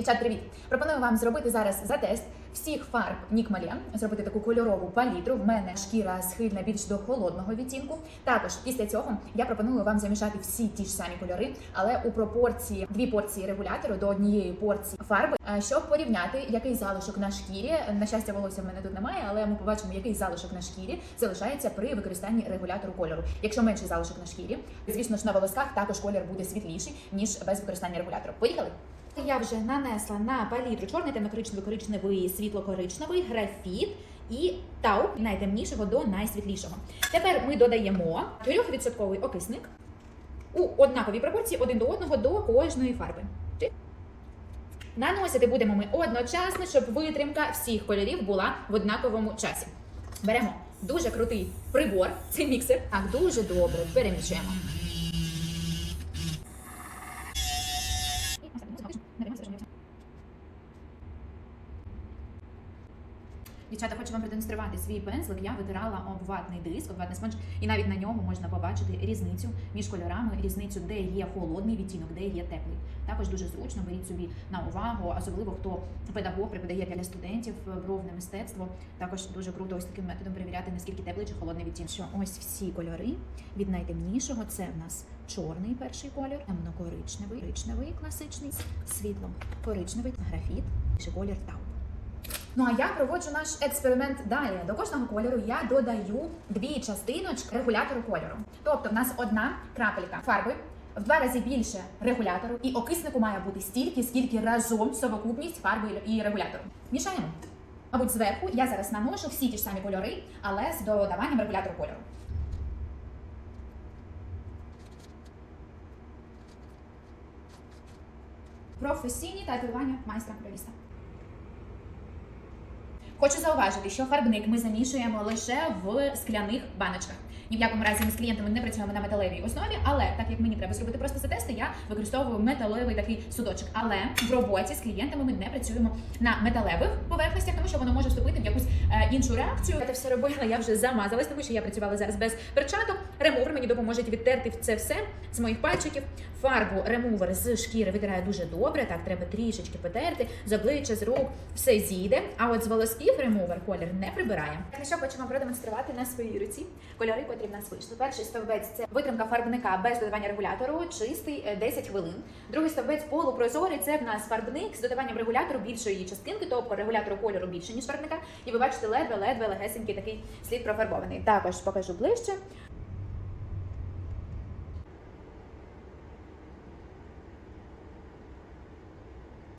Дівчат, привіт! Пропоную вам зробити зараз за тест всіх фарб Нікмалє, зробити таку кольорову палітру. В мене шкіра схильна більш до холодного відтінку. Також після цього я пропоную вам замішати всі ті ж самі кольори, але у пропорції дві порції регулятору до однієї порції фарби, е, щоб порівняти, який залишок на шкірі. На щастя, волосся в мене тут немає, але ми побачимо, який залишок на шкірі залишається при використанні регулятору кольору. Якщо менший залишок на шкірі, звісно ж на волосках також колір буде світліший ніж без використання регулятору. Поїхали! Я вже нанесла на палітру чорний, темно-коричневий, коричневий, світло-коричневий, графіт і тау найтемнішого до найсвітлішого. Тепер ми додаємо 3% окисник у однаковій пропорції один до одного до кожної фарби. Наносити будемо ми одночасно, щоб витримка всіх кольорів була в однаковому часі. Беремо дуже крутий прибор, це міксер. Так, дуже добре перемішуємо. Дівчата, хочу вам продемонструвати свій пензлик. Я витирала об ватний диск, об ватний спонж, і навіть на ньому можна побачити різницю між кольорами, різницю, де є холодний відтінок, де є теплий. Також дуже зручно беріть собі на увагу, особливо хто педагог преподає для студентів бровне мистецтво. Також дуже круто ось таким методом перевіряти, наскільки теплий чи холодний відтінок. Що ось всі кольори від найтемнішого це в нас чорний перший колір, темно-коричневий, коричневий класичний, світло-коричневий, графіт, ще колір тау. Ну а я проводжу наш експеримент далі. До кожного кольору я додаю дві частиночки регулятору кольору. Тобто, в нас одна крапелька фарби. В два рази більше регулятору, і окиснику має бути стільки, скільки разом совокупність фарби і регулятору. Мішаємо. Мабуть, зверху я зараз наношу всі ті ж самі кольори, але з додаванням регулятору кольору. Професійні татуювання майстра колориста. Хочу зауважити, що фарбник ми замішуємо лише в скляних баночках. Ні в якому разі ми з клієнтами не працюємо на металевій основі, але так як мені треба зробити просто за тести, я використовую металевий такий судочок. Але в роботі з клієнтами ми не працюємо на металевих поверхностях, тому що воно може вступити в якусь е, іншу реакцію. Я це все робила, я вже замазалась, тому що я працювала зараз без перчаток. Ремувер мені допоможе відтерти це все з моїх пальчиків. Фарбу ремувер з шкіри витирає дуже добре. Так, треба трішечки потерти з обличчя, з рук, все зійде. А от з волосків ремувер колір не прибирає. Так, що хочемо продемонструвати на своїй руці кольори, котрі в нас вийшли. Перший стовбець це витримка фарбника без додавання регулятору, чистий е, 10 хвилин. Другий стовбець полупрозорий. Це в нас фарбник з додаванням регулятору більшої частинки, тобто регулятору кольору більше ніж фарбника. І ви бачите ледве-ледве легесенький такий слід профарбований. Також покажу ближче.